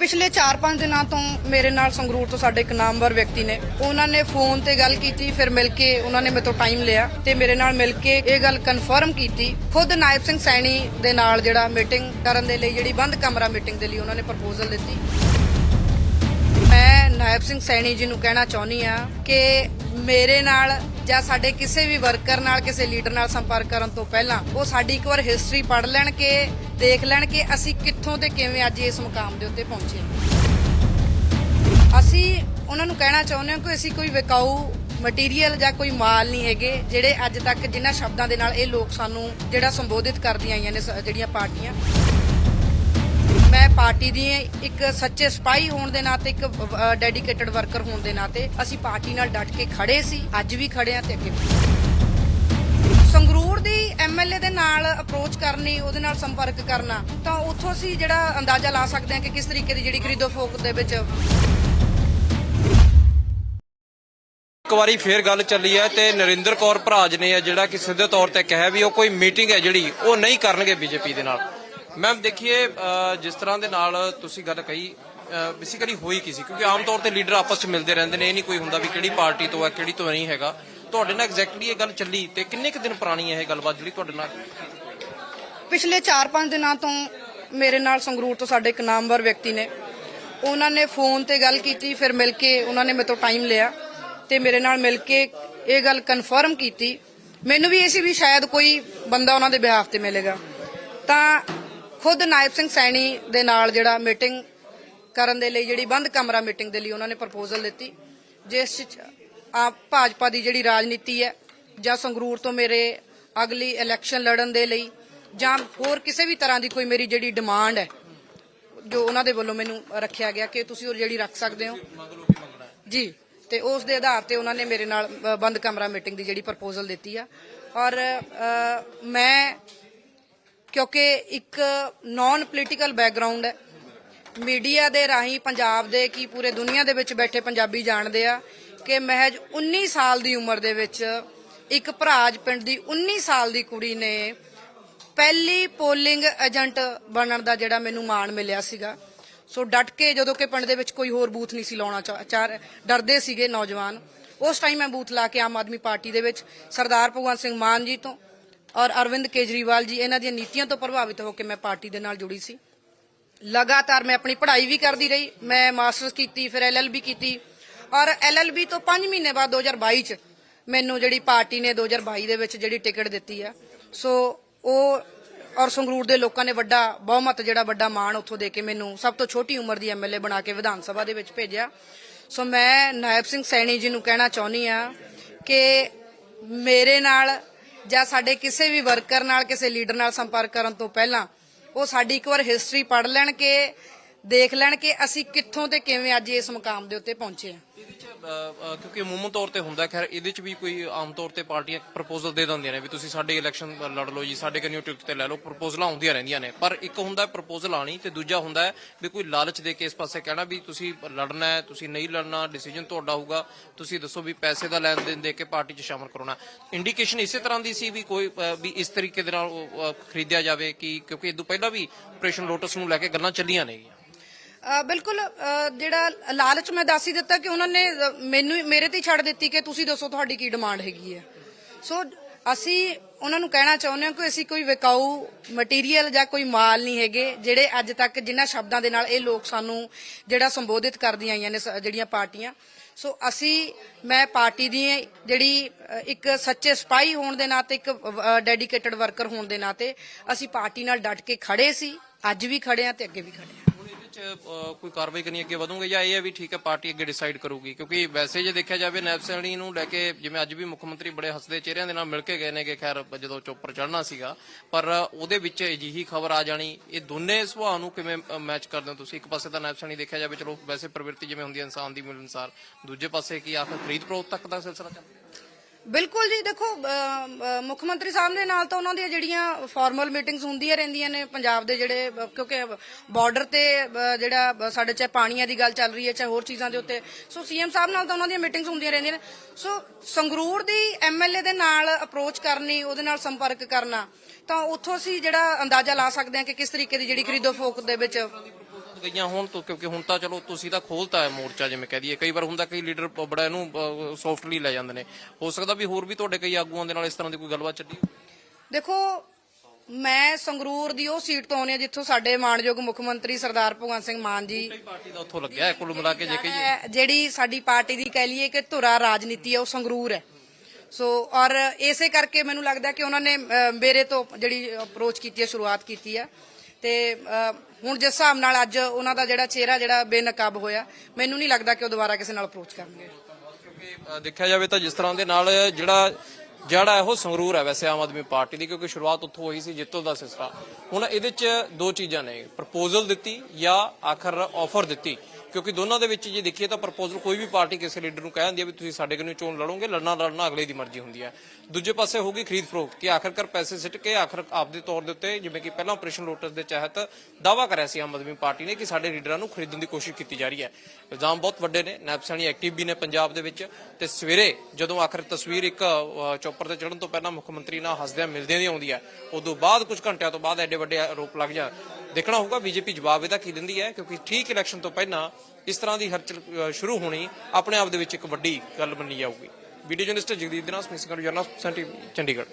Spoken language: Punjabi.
ਪਿਛਲੇ 4-5 ਦਿਨਾਂ ਤੋਂ ਮੇਰੇ ਨਾਲ ਸੰਗਰੂਰ ਤੋਂ ਸਾਡੇ ਇੱਕ ਨਾਮਵਰ ਵਿਅਕਤੀ ਨੇ। ਉਹਨਾਂ ਨੇ ਫੋਨ ਤੇ ਗੱਲ ਕੀਤੀ, ਫਿਰ ਮਿਲ ਕੇ ਉਹਨਾਂ ਨੇ ਮੇਰੇ ਟਾਈਮ ਲਿਆ ਤੇ ਮੇਰੇ ਨਾਲ ਮਿਲ ਕੇ ਇਹ ਗੱਲ ਕਨਫਰਮ ਕੀਤੀ। ਖੁਦ ਨਾਇਬ ਸਿੰਘ ਸੈਣੀ ਦੇ ਨਾਲ ਜਿਹੜਾ ਮੀਟਿੰਗ ਕਰਨ ਦੇ ਲਈ, ਜਿਹੜੀ ਬੰਦ ਕਮਰਾ ਮੀਟਿੰਗ ਦੇ ਲਈ ਉਹਨਾਂ ਨੇ ਪ੍ਰਪੋਜ਼ਲ ਦਿੱਤੀ। ਮੈਂ ਨਾਇਬ ਸਿੰਘ ਸੈਣੀ ਜੀ ਨੂੰ ਕਹਿਣਾ ਚਾਹੁੰਦੀ ਆ ਕਿ ਮੇਰੇ ਨਾਲ ਜਾਂ ਸਾਡੇ ਕਿਸੇ ਵੀ ਵਰਕਰ ਨਾਲ, ਕਿਸੇ ਲੀਡਰ ਨਾਲ ਸੰਪਰਕ ਕਰਨ ਤੋਂ ਪਹਿਲਾਂ ਉਹ ਸਾਡੀ ਇੱਕ ਵਾਰ ਹਿਸਟਰੀ ਪੜ੍ਹ ਲੈਣ ਕਿ ਦੇਖ ਲੈਣ ਕਿ ਅਸੀਂ ਕਿੱਥੋਂ ਤੇ ਕਿਵੇਂ ਅੱਜ ਇਸ ਮੁਕਾਮ ਦੇ ਉੱਤੇ ਪਹੁੰਚੇ ਅਸੀਂ ਉਹਨਾਂ ਨੂੰ ਕਹਿਣਾ ਚਾਹੁੰਦੇ ਹਾਂ ਕਿ ਅਸੀਂ ਕੋਈ ਵਿਕਾਊ ਮਟੀਰੀਅਲ ਜਾਂ ਕੋਈ ਮਾਲ ਨਹੀਂ ਹੈਗੇ, ਜਿਹੜੇ ਅੱਜ ਤੱਕ ਜਿਨ੍ਹਾਂ ਸ਼ਬਦਾਂ ਦੇ ਨਾਲ ਇਹ ਲੋਕ ਸਾਨੂੰ ਜਿਹੜਾ ਸੰਬੋਧਿਤ ਕਰਦੀਆਂ ਆਈਆਂ ਨੇ ਜਿਹੜੀਆਂ ਪਾਰਟੀਆਂ। ਮੈਂ ਪਾਰਟੀ ਦੀ ਇੱਕ ਸੱਚੇ ਸਿਪਾਹੀ ਹੋਣ ਦੇ ਨਾਤੇ, ਇੱਕ ਡੈਡੀਕੇਟਡ ਵਰਕਰ ਹੋਣ ਦੇ ਨਾਤੇ, ਅਸੀਂ ਪਾਰਟੀ ਨਾਲ ਡਟ ਕੇ ਖੜੇ ਸੀ, ਅੱਜ ਵੀ ਖੜੇ ਆ ਤੇ ਅੱਗੇ ਸੰਗਰੂਰ ਦੀ ਐਮਐਲਏ ਦੇ ਨਾਲ ਅਪਰੋਚ ਕਰਨੀ, ਉਹਦੇ ਨਾਲ ਸੰਪਰਕ ਕਰਨਾ, ਤਾਂ ਉੱਥੋਂ ਅਸੀਂ ਜਿਹੜਾ ਅੰਦਾਜ਼ਾ ਲਾ ਸਕਦੇ ਹਾਂ ਕਿ ਕਿਸ ਤਰੀਕੇ ਦੀ ਜਿਹੜੀ ਖਰੀਦੋ ਫੋਕ ਦੇ ਵਿੱਚ ਇੱਕ ਵਾਰੀ ਫੇਰ ਗੱਲ ਚੱਲੀ ਹੈ ਤੇ ਨਰਿੰਦਰ ਕੌਰ ਭਰਾਜ ਨੇ ਜਿਹੜਾ ਕਿ ਸਿੱਧੇ ਤੌਰ ਤੇ ਕਿਹਾ ਵੀ ਉਹ ਕੋਈ ਮੀਟਿੰਗ ਹੈ ਜਿਹੜੀ, ਉਹ ਨਹੀਂ ਕਰਨਗੇ ਬੀਜੇਪੀ ਦੇ ਨਾਲ। ਮੈਮ ਦੇਖੀਏ ਜਿਸ ਤਰ੍ਹਾਂ ਦੇ ਨਾਲ ਤੁਸੀਂ ਗੱਲ ਕਹੀ ਬੇਸਿਕਲੀ ਹੋਈ ਕੀ ਸੀ? ਕਿਉਂਕਿ ਆਮ ਤੌਰ ਤੇ ਲੀਡਰ ਆਪਸ ਵਿੱਚ ਮਿਲਦੇ ਰਹਿੰਦੇ ਨੇ, ਇਹ ਨਹੀਂ ਕੋਈ ਹੁੰਦਾ ਵੀ ਕਿਹੜੀ ਪਾਰਟੀ ਤੋਂ ਹੈ, ਕਿਹੜੀ ਤੋਂ ਨਹੀਂ ਹੈਗਾ। ਤੁਹਾਡੇ ਨਾਲ ਐਗਜ਼ੈਕਟਲੀ ਇਹ ਗੱਲ ਚੱਲੀ ਤੇ ਕਿੰਨੇ ਕੁ ਦਿਨ ਪੁਰਾਣੀ ਹੈ ਇਹ ਗੱਲਬਾਤ ਜਿਹੜੀ ਤੁਹਾਡੇ ਨਾਲ? ਪਿਛਲੇ 4-5 ਦਿਨਾਂ ਤੋਂ ਮੇਰੇ ਨਾਲ ਸੰਗਰੂਰ ਤੋਂ ਸਾਡੇ ਇੱਕ ਨਾਮਵਰ ਵਿਅਕਤੀ ਨੇ। ਉਹਨਾਂ ਨੇ ਫੋਨ ਤੇ ਗੱਲ ਕੀਤੀ, ਫਿਰ ਮਿਲ ਕੇ ਉਹਨਾਂ ਨੇ ਮੇਰੇ ਟਾਈਮ ਲਿਆ ਤੇ ਮੇਰੇ ਨਾਲ ਮਿਲ ਕੇ ਇਹ ਗੱਲ ਕਨਫਰਮ ਕੀਤੀ। ਮੈਨੂੰ ਵੀ ਇਹ ਸੀ ਵੀ ਸ਼ਾਇਦ ਕੋਈ ਬੰਦਾ ਉਹਨਾਂ ਦੇ ਬਿਹਾਫ ਤੇ ਮਿਲੇਗਾ। ਤਾਂ ਖੁਦ ਨਾਇਬ ਸਿੰਘ ਸੈਣੀ ਦੇ ਨਾਲ ਜਿਹੜਾ ਮੀਟਿੰਗ ਕਰਨ ਦੇ ਲਈ, ਜਿਹੜੀ ਬੰਦ ਕਮਰਾ ਮੀਟਿੰਗ ਦੇ ਲਈ ਉਹਨਾਂ ਨੇ ਪ੍ਰਪੋਜ਼ਲ ਦਿੱਤੀ, ਜਿਸ 'ਚ ਆ ਭਾਜਪਾ ਦੀ ਜਿਹੜੀ ਰਾਜਨੀਤੀ ਹੈ, ਜਾਂ ਸੰਗਰੂਰ ਤੋਂ ਮੇਰੇ ਅਗਲੀ ਇਲੈਕਸ਼ਨ ਲੜਨ ਦੇ ਲਈ, ਜਾਂ ਹੋਰ ਕਿਸੇ ਵੀ ਤਰ੍ਹਾਂ ਦੀ ਕੋਈ ਮੇਰੀ ਜਿਹੜੀ ਡਿਮਾਂਡ ਹੈ, ਜੋ ਉਹਨਾਂ ਦੇ ਵੱਲੋਂ ਮੈਨੂੰ ਰੱਖਿਆ ਗਿਆ ਕਿ ਤੁਸੀਂ ਉਹ ਜਿਹੜੀ ਰੱਖ ਸਕਦੇ ਹੋ। ਜੀ, ਤੇ ਉਸ ਦੇ ਆਧਾਰ ਤੇ ਉਹਨਾਂ ਨੇ ਮੇਰੇ ਨਾਲ ਬੰਦ ਕਮਰਾ ਮੀਟਿੰਗ ਦੀ ਜਿਹੜੀ ਪ੍ਰਪੋਜ਼ਲ ਦਿੱਤੀ ਆ। ਔਰ ਮੈਂ ਕਿਉਂਕਿ ਇੱਕ ਨਾਨ ਪੋਲੀਟੀਕਲ ਬੈਕਗ੍ਰਾਉਂਡ ਹੈ। ਮੀਡੀਆ ਦੇ ਰਾਹੀਂ ਪੰਜਾਬ ਦੇ ਕੀ ਪੂਰੇ ਦੁਨੀਆ ਦੇ ਵਿੱਚ ਬੈਠੇ ਪੰਜਾਬੀ ਜਾਣਦੇ ਆ ਕਿ ਮਹਿਜ 19 ਸਾਲ ਦੀ ਉਮਰ ਦੇ ਵਿੱਚ ਇੱਕ ਭਰਾਜ ਪਿੰਡ ਦੀ 19 ਸਾਲ ਦੀ ਕੁੜੀ ਨੇ ਪਹਿਲੀ ਪੋਲਿੰਗ ਏਜੰਟ ਬਣਨ ਦਾ ਜਿਹੜਾ ਮੈਨੂੰ ਮਾਣ ਮਿਲਿਆ ਸੀਗਾ। ਸੋ ਡਟ ਕੇ ਜਦੋਂ ਕਿ ਪਿੰਡ ਦੇ ਵਿੱਚ ਕੋਈ ਹੋਰ ਬੂਥ ਨਹੀਂ ਸੀ ਲਾਉਣਾ ਚਾ- ਡਰਦੇ ਸੀਗੇ ਨੌਜਵਾਨ। ਉਸ ਟਾਈਮ ਮੈਂ ਬੂਥ ਲਾ ਕੇ ਆਮ ਆਦਮੀ ਪਾਰਟੀ ਦੇ ਵਿੱਚ ਸਰਦਾਰ ਭਗਵੰਤ ਸਿੰਘ ਮਾਨ ਜੀ ਤੋਂ ਔਰ ਅਰਵਿੰਦ ਕੇਜਰੀਵਾਲ ਜੀ, ਇਹਨਾਂ ਦੀਆਂ ਨੀਤੀਆਂ ਤੋਂ ਪ੍ਰਭਾਵਿਤ ਹੋ ਕੇ ਮੈਂ ਪਾਰਟੀ ਦੇ ਨਾਲ ਜੁੜੀ ਸੀ। ਲਗਾਤਾਰ ਮੈਂ ਆਪਣੀ ਪੜ੍ਹਾਈ ਵੀ ਕਰਦੀ ਰਹੀ, ਮੈਂ ਮਾਸਟਰਸ ਕੀਤੀ, ਫਿਰ ਐਲਐਲਬੀ ਕੀਤੀ। ਔਰ ਐਲਐਲਬੀ ਤੋਂ 5 ਮਹੀਨੇ ਬਾਅਦ 2022 ਚ ਮੈਨੂੰ ਜਿਹੜੀ ਪਾਰਟੀ ਨੇ 2022 ਦੇ ਵਿੱਚ ਜਿਹੜੀ ਟਿਕਟ ਦਿੱਤੀ ਆ। ਸੋ ਉਹ ਔਰ ਸੰਗਰੂਰ ਦੇ ਲੋਕਾਂ ਨੇ ਵੱਡਾ, ਬਹੁਮਤ ਜਿਹੜਾ ਵੱਡਾ ਮਾਣ ਉੱਥੋਂ ਦੇ ਕੇ ਮੈਨੂੰ ਸਭ ਤੋਂ ਛੋਟੀ ਉਮਰ ਦੀ ਐਮਐਲਏ ਬਣਾ ਕੇ ਵਿਧਾਨ ਸਭਾ ਦੇ ਵਿੱਚ ਭੇਜਿਆ। ਸੋ ਮੈਂ ਨਾਇਬ ਸਿੰਘ ਸੈਣੀ ਜੀ ਨੂੰ ਕਹਿਣਾ ਚਾਹੁੰਦੀ ਆ ਕਿ ਮੇਰੇ ਨਾਲ ਜਾਂ ਸਾਡੇ ਕਿਸੇ ਵੀ ਵਰਕਰ ਨਾਲ, ਕਿਸੇ ਲੀਡਰ ਨਾਲ ਸੰਪਰਕ ਕਰਨ ਤੋਂ ਪਹਿਲਾਂ ਉਹ ਸਾਡੀ ਇੱਕ ਵਾਰ ਹਿਸਟਰੀ ਪੜ੍ਹ ਲੈਣ ਕਿ ਦੇਖ ਲੈਣ ਕਿ ਅਸੀਂ ਕਿੱਥੋਂ ਤੇ ਕਿਵੇਂ ਅੱਜ ਇਸ ਮੁਕਾਮ ਦੇ ਉੱਤੇ ਪਹੁੰਚੇ ਹਾਂ। ਇਹਦੇ ਚ ਅ, ਅ, ਕਿਉਂਕਿ ਅਮੂਮਨ ਤੌਰ ਤੇ ਹੁੰਦਾ ਖੈਰ ਇਹਦੇ ਚ ਵੀ ਕੋਈ ਆਮ ਤੌਰ ਤੇ ਪਾਰਟੀਆਂ ਪ੍ਰਪੋਜ਼ਲ ਦੇ ਦਿੰਦੀਆਂ ਨੇ ਵੀ ਤੁਸੀਂ ਸਾਡੇ ਇਲੈਕਸ਼ਨ ਲੜ ਲਓ ਜੀ ਸਾਡੇ ਕਨਿਊ ਟਿਕਟ ਤੇ ਲੈ ਲਓ ਪ੍ਰਪੋਜ਼ਲਾਂ ਆਉਂਦੀਆਂ ਰਹਿੰਦੀਆਂ ਨੇ। ਪਰ ਇੱਕ ਹੁੰਦਾ ਪ੍ਰਪੋਜ਼ਲ ਆਣੀ ਤੇ ਦੂਜਾ ਹੁੰਦਾ ਹੈ ਵੀ ਕੋਈ ਲਾਲਚ ਦੇ ਕੇ ਇਸ ਪਾਸੇ ਕਹਿਣਾ ਵੀ ਤੁਸੀਂ ਲੜਨਾ ਹੈ ਤੁਸੀਂ ਨਹੀਂ ਲੜਨਾ ਡਿਸੀਜਨ ਤੁਹਾਡਾ ਹੋਊਗਾ ਤੁਸੀਂ ਦੱਸੋ ਵੀ ਪੈਸੇ ਦਾ ਲੈਣ ਦੇਣ ਦੇ ਕੇ ਪਾਰਟੀ 'ਚ ਸ਼ਾਮਲ ਕਰਾਉਣਾ ਇੰਡੀਕੇਸ਼ਨ ਇਸੇ ਤਰ੍ਹਾਂ ਦੀ ਸੀ ਵੀ ਕੋਈ ਅ, ਵੀ ਇਸ ਤਰੀਕੇ ਦੇ ਨਾਲ ਉਹ, ਅ, ਖਰੀਦਿਆ ਜਾਵੇ ਕਿ ਕਿਉਂਕਿ ਇਦੋਂ ਪਹਿਲਾਂ ਵੀ ਆਪਰੇਸ਼ਨ ਲੋਟਸ ਨੂੰ ਲੈ ਕੇ ਗੱਲਾਂ ਚੱਲੀਆਂ ਨੇ ਬਿਲਕੁਲ ਜਿਹੜਾ ਲਾਲਚ ਮੈਂ ਦੱਸ ਹੀ ਦਿੱਤਾ ਕਿ ਉਹਨਾਂ ਨੇ ਮੈਨੂੰ ਮੇਰੇ ਤੇ ਹੀ ਛੱਡ ਦਿੱਤੀ ਕਿ ਤੁਸੀਂ ਦੱਸੋ ਤੁਹਾਡੀ ਕੀ ਡਿਮਾਂਡ ਹੈਗੀ ਹੈ। ਸੋ ਅਸੀਂ ਉਹਨਾਂ ਨੂੰ ਕਹਿਣਾ ਚਾਹੁੰਦੇ ਹਾਂ ਕਿ ਅਸੀਂ ਕੋਈ ਵਿਕਾਊ ਮਟੀਰੀਅਲ ਜਾਂ ਕੋਈ ਮਾਲ ਨਹੀਂ ਹੈਗੇ, ਜਿਹੜੇ ਅੱਜ ਤੱਕ ਜਿਨ੍ਹਾਂ ਸ਼ਬਦਾਂ ਦੇ ਨਾਲ ਇਹ ਲੋਕ ਸਾਨੂੰ ਜਿਹੜਾ ਸੰਬੋਧਿਤ ਕਰਦੀਆਂ ਆਈਆਂ ਨੇ, ਸ- ਜਿਹੜੀਆਂ ਪਾਰਟੀਆਂ। ਸੋ ਅਸੀਂ, ਮੈਂ ਪਾਰਟੀ ਦੀ ਜਿਹੜੀ ਇੱਕ ਸੱਚੇ ਸਿਪਾਹੀ ਹੋਣ ਦੇ ਨਾਤੇ ਇੱਕ ਡੈਡੀਕੇਟਡ ਵਰਕਰ ਹੋਣ ਦੇ ਨਾਤੇ ਅਸੀਂ ਪਾਰਟੀ ਨਾਲ ਡਟ ਕੇ ਖੜੇ ਸੀ, ਅੱਜ ਵੀ ਖੜੇ ਆ ਤੇ ਅੱਗੇ ਵੀ ਖੜੇ ਆ ਚ ਅ, ਕੋਈ ਕਾਰਵਾਈ ਕਰਨੀ ਅੱਗੇ ਵਧੋਗੇ ਜਾਂ ਇਹ ਹੈ ਵੀ ਠੀਕ ਹੈ ਪਾਰਟੀ ਅੱਗੇ ਡਿਸਾਈਡ ਕਰੂਗੀ? ਕਿਉਂਕਿ ਵੈਸੇ ਜੇ ਦੇਖਿਆ ਜਾਵੇ ਨੈਬ ਸੈਣੀ ਨੂੰ ਲੈ ਕੇ ਜਿਵੇਂ ਅੱਜ ਵੀ ਮੁੱਖ ਮੰਤਰੀ ਬੜੇ ਹੱਸਦੇ ਚਿਹਰਿਆਂ ਦੇ ਨਾਲ ਮਿਲ ਕੇ ਗਏ ਨੇ ਕਿ ਖੈਰ ਜਦੋਂ ਚੋਪਰ ਚੜਨਾ ਸੀਗਾ ਪਰ ਉਹਦੇ ਵਿੱਚ ਅਜਿਹੀ ਖਬਰ ਆ ਜਾਣੀ। ਇਹ ਦੋਨੇ ਸੁਭਾਅ ਨੂੰ ਕਿਵੇਂ ਮੈਚ ਕਰਦੇ ਹੋ ਤੁਸੀਂ? ਇੱਕ ਪਾਸੇ ਤਾਂ ਨੈਬ ਸੈਣੀ ਦੇਖਿਆ ਜਾਵੇ ਚਲੋ ਵੈਸੇ ਪ੍ਰਵਿਰਤੀ ਜਿਵੇਂ ਹੁੰਦੀ ਹੈ ਇਨਸਾਨ ਦੀ ਮਿਲਨਸਾਰ ਦੂਜੇ ਪਾਸੇ ਕੀ ਆਖਰ ਖਰੀਦ ਫਰੋਖਤ ਤੱਕ ਦਾ ਸਿਲਸਿਲਾ ਚੱਲਦਾ ਬਿਲਕੁਲ ਜੀ, ਦੇਖੋ ਮੁੱਖ ਮੰਤਰੀ ਸਾਹਿਬ ਦੇ ਨਾਲ ਤਾਂ ਉਹਨਾਂ ਦੀਆਂ ਜਿਹੜੀਆਂ ਫਾਰਮਲ ਮੀਟਿੰਗਸ ਹੁੰਦੀਆਂ ਰਹਿੰਦੀਆਂ ਨੇ ਪੰਜਾਬ ਦੇ ਜਿਹੜੇ ਕਿਉਂਕਿ ਬਾਰਡਰ ਤੇ ਜਿਹੜਾ ਸਾਡੇ ਚਾਹੇ ਪਾਣੀਆਂ ਦੀ ਗੱਲ ਚੱਲ ਰਹੀ ਹੈ, ਚਾਹੇ ਹੋਰ ਚੀਜ਼ਾਂ ਦੇ ਉੱਤੇ। ਸੋ ਸੀਐਮ ਸਾਹਿਬ ਨਾਲ ਤਾਂ ਉਹਨਾਂ ਦੀਆਂ ਮੀਟਿੰਗਸ ਹੁੰਦੀਆਂ ਰਹਿੰਦੀਆਂ ਨੇ। ਸੋ ਸੰਗਰੂਰ ਦੀ ਐਮਐਲਏ ਦੇ ਨਾਲ ਅਪਰੋਚ ਕਰਨੀ, ਉਹਦੇ ਨਾਲ ਸੰਪਰਕ ਕਰਨਾ, ਤਾਂ ਉੱਥੋਂ ਅਸੀਂ ਜਿਹੜਾ ਅੰਦਾਜ਼ਾ ਲਾ ਸਕਦੇ ਹਾਂ ਕਿ ਕਿਸ ਤਰੀਕੇ ਦੀ ਜਿਹੜੀ ਖਰੀਦੋ ਫੋਕ ਦੇ ਵਿੱਚ ਗਈਆਂ ਹੋਣ ਤੋਂ ਕਿਉਂਕਿ ਹੁਣ ਤਾਂ ਚਲੋ ਤੁਸੀਂ ਤਾਂ ਖੋਲਤਾ ਹੈ ਮੋਰਚਾ ਜਿਵੇਂ ਕਹਿ ਦਈਏ। ਕਈ ਵਾਰ ਹੁੰਦਾ ਕਈ ਲੀਡਰ ਬੜਾ ਇਹਨੂੰ ਸੌਫਟਲੀ ਲੈ ਜਾਂਦੇ ਨੇ। ਹੋ ਸਕਦਾ ਵੀ ਹੋਰ ਵੀ ਤੁਹਾਡੇ ਕਈ ਆਗੂਆਂ ਦੇ ਨਾਲ ਇਸ ਤਰ੍ਹਾਂ ਦੀ ਕੋਈ ਗੱਲਬਾਤ ਚੱਲੀ। ਦੇਖੋ ਮੈਂ ਸੰਗਰੂਰ ਦੀ ਉਹ ਸੀਟ ਤੋਂ ਆਉਂਦੀ ਹਾਂ ਜਿੱਥੋਂ ਸਾਡੇ ਮਾਣਯੋਗ ਮੁੱਖ ਮੰਤਰੀ ਸਰਦਾਰ ਭਗਵੰਤ ਸਿੰਘ ਮਾਨ ਜੀ ਪਾਰਟੀ ਦਾ ਉੱਥੋਂ ਲੱਗਿਆ ਹੈ, ਕੁੱਲ ਮਿਲਾ ਕੇ ਜੇ ਕਹੀਏ। ਹੈ, ਜਿਹੜੀ ਸਾਡੀ ਪਾਰਟੀ ਦੀ ਕਹਿ ਲਈਏ ਕਿ ਧੁਰਾ ਰਾਜਨੀਤੀ ਹੈ ਉਹ ਸੰਗਰੂਰ ਹੈ। ਸੋ ਔਰ ਇਸੇ ਕਰਕੇ ਮੈਨੂੰ ਲੱਗਦਾ ਕਿ ਉਹਨਾਂ ਨੇ ਮੇਰੇ ਤੋਂ ਜਿਹੜੀ ਅਪਰੋਚ ਕੀਤੀ ਹੈ ਸ਼ੁਰੂਆਤ ਕੀਤੀ ਹੈ। ਤੇ ਹੁਣ ਜਿਸ ਹਿਸਾਬ ਨਾਲ ਅੱਜ ਉਹਨਾਂ ਦਾ ਜਿਹੜਾ ਚਿਹਰਾ ਜਿਹੜਾ ਬੇਨਕਾਬ ਹੋਇਆ, ਮੈਨੂੰ ਨਹੀਂ ਲੱਗਦਾ ਕਿ ਉਹ ਦੁਬਾਰਾ ਕਿਸੇ ਨਾਲ ਅਪਰੋਚ ਕਰਨਗੇ। ਕਿਉਂਕਿ ਦੇਖਿਆ ਜਾਵੇ ਤਾਂ ਜਿਸ ਤਰ੍ਹਾਂ ਦੇ ਨਾਲ ਜਿਹੜਾ ਜਿਹੜਾ ਹੈ ਸੰਗਰੂਰ ਹੈ ਵੈਸੇ ਆਮ ਆਦਮੀ ਪਾਰਟੀ ਦੀ, ਕਿਉਂਕਿ ਸ਼ੁਰੂਆਤ ਉੱਥੋਂ ਹੋਈ ਸੀ ਜਿੱਤੋਂ ਦਾ ਸਿਸਟਮ ਹੁਣ ਇਹਦੇ 'ਚ ਦੋ ਚੀਜ਼ਾਂ ਨੇ ਪ੍ਰਪੋਜ਼ਲ ਦਿੱਤੀ ਜਾਂ ਆਖਰ ਆਫਰ ਦਿੱਤੀ। ਕਿਉਂਕਿ ਦੋਨਾਂ ਦੇ ਵਿੱਚ ਜੇ ਦੇਖੀਏ ਤਾਂ ਪ੍ਰਪੋਜ਼ਲ ਕੋਈ ਵੀ ਪਾਰਟੀ ਕਿਸੇ ਲੀਡਰ ਨੂੰ ਕਹਿ ਦਿੰਦੀ ਹੈ ਵੀ ਤੁਸੀਂ ਸਾਡੇ ਕੋਲੋਂ ਚੋਣ ਲੜੋਗੇ ਲੜਨਾ ਲੜਨਾ ਅਗਲੇ ਦੀ ਮਰਜ਼ੀ ਹੁੰਦੀ ਹੈ। ਦੂਜੇ ਪਾਸੇ ਹੋਗੀ ਖਰੀਦ ਫਰੋਖਤ ਕਿ ਆਖਰਕਾਰ ਪੈਸੇ ਸਿੱਟ ਕੇ ਆਖਰ ਆਪਦੇ ਤੌਰ ਦੇ ਉੱਤੇ ਜਿਵੇਂ ਕਿ ਪਹਿਲਾਂ ਆਪਰੇਸ਼ਨ ਲੋਟਸ ਦੇ ਤਹਿਤ ਦਾਵਾ ਕਰਿਆ ਸੀ ਆਮ ਆਦਮੀ ਪਾਰਟੀ ਨੇ ਕਿ ਸਾਡੇ ਲੀਡਰਾਂ ਨੂੰ ਖਰੀਦਣ ਦੀ ਕੋਸ਼ਿਸ਼ ਕੀਤੀ ਜਾ ਰਹੀ ਹੈ। ਇਲਜ਼ਾਮ ਬਹੁਤ ਵੱਡੇ ਨੇ ਨੈਪਸਾਨੀ ਐਕਟਿਵ ਵੀ ਨੇ ਪੰਜਾਬ ਦੇ ਵਿੱਚ ਤੇ ਸਵੇਰੇ ਜਦੋਂ ਆਖਰ ਤਸਵੀਰ ਇੱਕ ਅ, ਚੌਪਰ ਤੇ ਚੜਨ ਤੋਂ ਪਹਿਲਾਂ ਮੁੱਖ ਮੰਤਰੀ ਨਾਲ ਹੱਸਦਿਆਂ ਮਿਲਦਿਆਂ ਦੀ ਆਉਂਦੀ ਹੈ ਉਦੋਂ ਬਾਅਦ ਕੁਝ ਘੰਟਿਆਂ ਤੋਂ ਬਾਅਦ ਐਡੇ ਵੱਡੇ ਆਰੋਪ ਲੱਗ ਜਾ ਦੇਖਣਾ ਹੋਊਗਾ ਬੀਜੇਪੀ ਜਵਾਬ ਇਹਦਾ ਕੀ ਦਿੰਦੀ ਹੈ ਕਿਉਂਕਿ ਠੀਕ ਇਲੈਕਸ਼ਨ ਤੋਂ ਪਹਿਲਾਂ ਇਸ ਤਰ੍ਹਾਂ ਦੀ ਹਰਚਲ ਸ਼ੁਰੂ ਹੋਣੀ ਆਪਣੇ ਆਪ ਦੇ ਵਿੱਚ ਇੱਕ ਵੱਡੀ ਗੱਲ ਮੰਨੀ ਜਾਊਗੀ। ਵੀਡੀਓ ਜਰਨਲਿਸਟ ਜਗਦੀਪ ਦੇ ਨਾਲ ਸਮਿਸਕਰ ਜਰਨਲ ਚੰਡੀਗੜ੍ਹ।